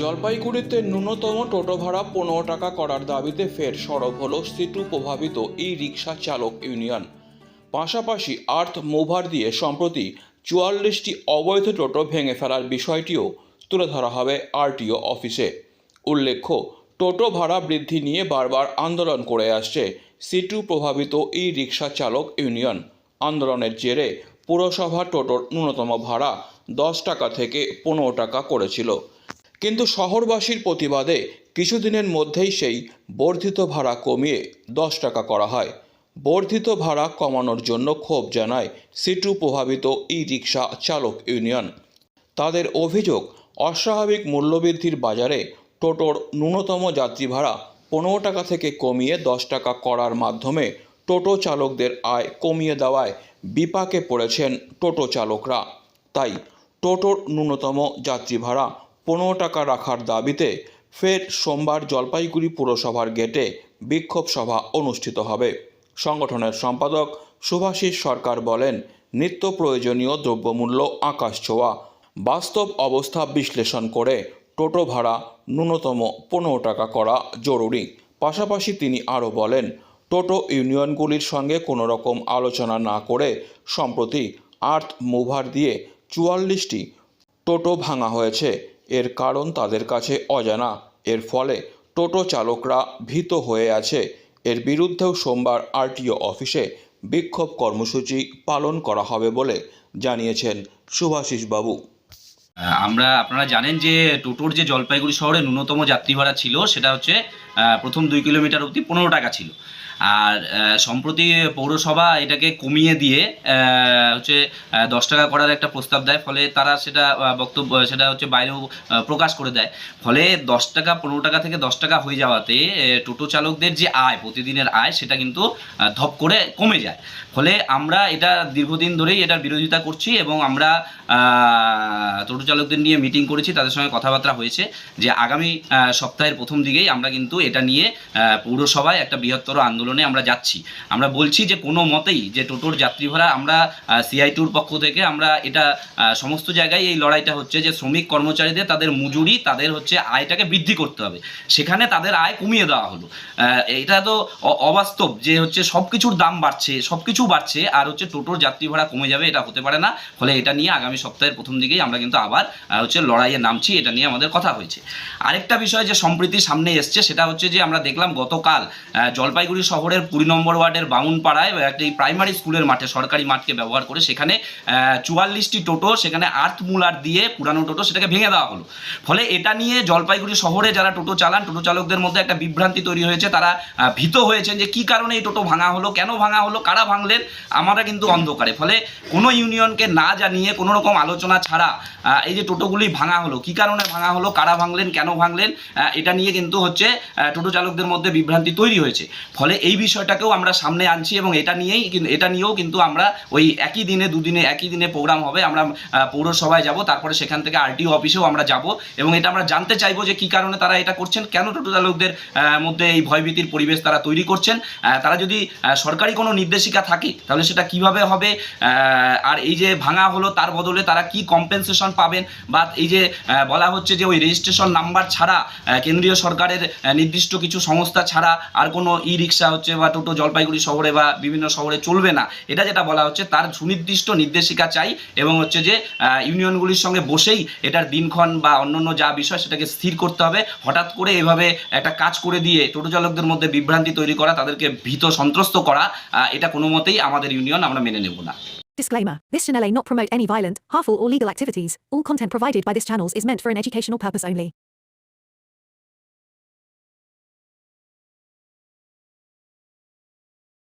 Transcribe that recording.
জলপাইগুড়িতে ন্যূনতম টোটো ভাড়া পনেরো টাকা করার দাবিতে ফের সরব হলো সিটু প্রভাবিত ই রিক্সা চালক ইউনিয়ন। পাশাপাশি আর্থ মুভার দিয়ে সম্প্রতি চুয়াল্লিশটি অবৈধ টোটো ভেঙে ফেলার বিষয়টিও তুলে ধরা হবে আরটিও অফিসে। উল্লেখ্য, টোটো ভাড়া বৃদ্ধি নিয়ে বারবার আন্দোলন করে আসছে সিটু প্রভাবিত ই রিক্সা চালক ইউনিয়ন। আন্দোলনের জেরে পুরসভা টোটোর ন্যূনতম ভাড়া দশ টাকা থেকে পনেরো টাকা করেছিল। কিন্তু শহরবাসীর প্রতিবাদে কিছুদিনের মধ্যেই সেই বর্ধিত ভাড়া কমিয়ে দশ টাকা করা হয়। বর্ধিত ভাড়া কমানোর জন্য ক্ষোভ জানায় সিটু প্রভাবিত ই রিক্সা চালক ইউনিয়ন। তাদের অভিযোগ, অস্বাভাবিক মূল্যবৃদ্ধির বাজারে টোটোর ন্যূনতম যাত্রী ভাড়া পনেরো টাকা থেকে কমিয়ে দশ টাকা করার মাধ্যমে টোটো চালকদের আয় কমিয়ে দেওয়ায় বিপাকে পড়েছেন টোটো চালকরা। তাই টোটোর ন্যূনতম যাত্রী ভাড়া পনেরো টাকা রাখার দাবিতে ফের সোমবার জলপাইগুড়ি পুরসভার গেটে বিক্ষোভ সভা অনুষ্ঠিত হবে। সংগঠনের সম্পাদক সুভাষিস সরকার বলেন, নিত্য প্রয়োজনীয় দ্রব্যমূল্য আকাশ ছোঁয়া। বাস্তব অবস্থা বিশ্লেষণ করে টোটো ভাড়া ন্যূনতম পনেরো টাকা করা জরুরি। পাশাপাশি তিনি আরও বলেন, টোটো ইউনিয়নগুলির সঙ্গে কোনো রকম আলোচনা না করে সম্প্রতি আর্থ মুভার দিয়ে চুয়াল্লিশটি টোটো ভাঙা হয়েছে। এর কারণ তাদের কাছে অজানা। এর ফলে টোটো চালকরা ভীত হয়ে আছে। এর বিরুদ্ধেও সোমবার আরটিও অফিসে বিক্ষোভ কর্মসূচি পালন করা হবে বলে জানিয়েছেন সুভাষিস বাবু আমরা, আপনারা জানেন যে টোটোর যে জলপাইগুড়ি শহরে ন্যূনতম যাত্রী ভাড়া ছিল, সেটা হচ্ছে প্রথম দুই কিলোমিটার অবধি পনেরো টাকা ছিল। আর সম্প্রতি পৌরসভা এটাকে কমিয়ে দিয়ে হচ্ছে দশ টাকা করার একটা প্রস্তাব দেয়, ফলে তারা সেটা বক্তব্য, সেটা হচ্ছে বাইরেও প্রকাশ করে দেয়। ফলে দশ টাকা, পনেরো টাকা থেকে দশ টাকা হয়ে যাওয়াতে টোটো চালকদের যে আয়, প্রতিদিনের আয়, সেটা কিন্তু ধপ করে কমে যায়। ফলে আমরা এটা দীর্ঘদিন ধরেই এটার বিরোধিতা করছি এবং আমরা টোটো চালকদের নিয়ে মিটিং করেছি, তাদের সঙ্গে কথাবার্তা হয়েছে যে আগামী সপ্তাহের প্রথম দিকেই আমরা কিন্তু এটা নিয়ে পৌরসভায় একটা বৃহত্তর আন্দোলনে আমরা যাচ্ছি। আমরা বলছি যে কোনো মতেই যে টোটোর যাত্রী ভাড়া আমরা সিআইটুর পক্ষ থেকে আমরা এটা সমস্ত জায়গায় এই লড়াইটা হচ্ছে যে শ্রমিক কর্মচারীদের তাদের মজুরি, তাদের হচ্ছে আয়টাকে বৃদ্ধি করতে হবে। সেখানে তাদের আয় কমিয়ে দেওয়া হলো। এটা তো অবাস্তব যে হচ্ছে সব কিছুর দাম বাড়ছে সব কিছু বাড়ছে, আর হচ্ছে টোটোর যাত্রী ভাড়া কমে যাবে এটা হতে পারে না। ফলে এটা নিয়ে আগামী সপ্তাহের প্রথম দিকেই আমরা কিন্তু আবার হচ্ছে লড়াইয়ে নামছি, এটা নিয়ে আমাদের কথা হয়েছে। আরেকটা বিষয় যে সম্প্রীতি সামনে এসছে, সেটা হচ্ছে যে আমরা দেখলাম গতকাল জলপাইগুড়ি শহরের কুড়ি নম্বর ওয়ার্ডের বাউনপাড়ায় একটি প্রাইমারি স্কুলের মাঠে, সরকারি মাঠকে ব্যবহার করে সেখানে চুয়াল্লিশটি টোটো সেখানে আর্থ মুলার দিয়ে পুরানো টোটো সেটাকে ভেঙে দেওয়া হলো। ফলে এটা নিয়ে জলপাইগুড়ি শহরে যারা টোটো চালান, টোটো চালকদের মধ্যে একটা বিভ্রান্তি তৈরি হয়েছে। তারা ভীত হয়েছেন যে কি কারণে এই টোটো ভাঙা হলো, কেন ভাঙা হলো, কারা ভাঙলেন, আমরা কিন্তু অন্ধকারে। ফলে কোনো ইউনিয়নকে না জানিয়ে কোনো রকম আলোচনা ছাড়া এই যে টোটোগুলি ভাঙা হলো, কি কারণে ভাঙা হলো, কারা ভাঙলেন, কেন ভাঙলেন এটা নিয়ে কিন্তু হচ্ছে টোটো চালকদের মধ্যে বিভ্রান্তি তৈরি হয়েছে। ফলে এই বিষয়টাকেও আমরা সামনে আনছি এবং এটা নিয়েই কিন্তু এটা নিয়েও কিন্তু আমরা ওই একই দিনে, দুদিনে, একই দিনে প্রোগ্রাম হবে। আমরা পৌরসভায় যাব, তারপরে সেখান থেকে আরটিও অফিসেও আমরা যাব এবং এটা আমরা জানতে চাইব যে কি কারণে তারা এটা করছেন। কেন টোটো চালকদের মধ্যে এই ভয়ভীতির পরিবেশ তারা তৈরি করছেন? তারা যদি সরকারি কোনো নির্দেশিকা থাকে, তাহলে সেটা কীভাবে হবে? আর এই যে ভাঙা হলো, তার বদলে তারা কি কম্পেনসেশন পাবেন? বা এই যে বলা হচ্ছে যে ওই রেজিস্ট্রেশন নাম্বার ছাড়া কেন্দ্রীয় সরকারের নির্দিষ্ট কিছু সংস্থা ছাড়া আর কোনো ই রিক্সা হচ্ছে বা টোটো জলপাইগুড়ি শহরে বা বিভিন্ন শহরে চলবে না এটা যেটা বলা হচ্ছে তার সুনির্দিষ্ট নির্দেশিকা চাই এবং হচ্ছে যে ইউনিয়নগুলির সঙ্গে বসেই এটার দিনক্ষণ বা অন্যান্য যা বিষয় সেটাকে স্থির করতে হবে হঠাৎ করে এভাবে একটা কাজ করে দিয়ে টোটো চালকদের মধ্যে বিভ্রান্তি তৈরি করা তাদেরকে ভীত সন্ত্রস্ত করা এটা কোনো মতেই আমাদের ইউনিয়ন আমরা মেনে নেব না Disclaimer This channel may not promote any violent, harmful, or legal activities. All content provided by this channel is meant for an educational purpose only.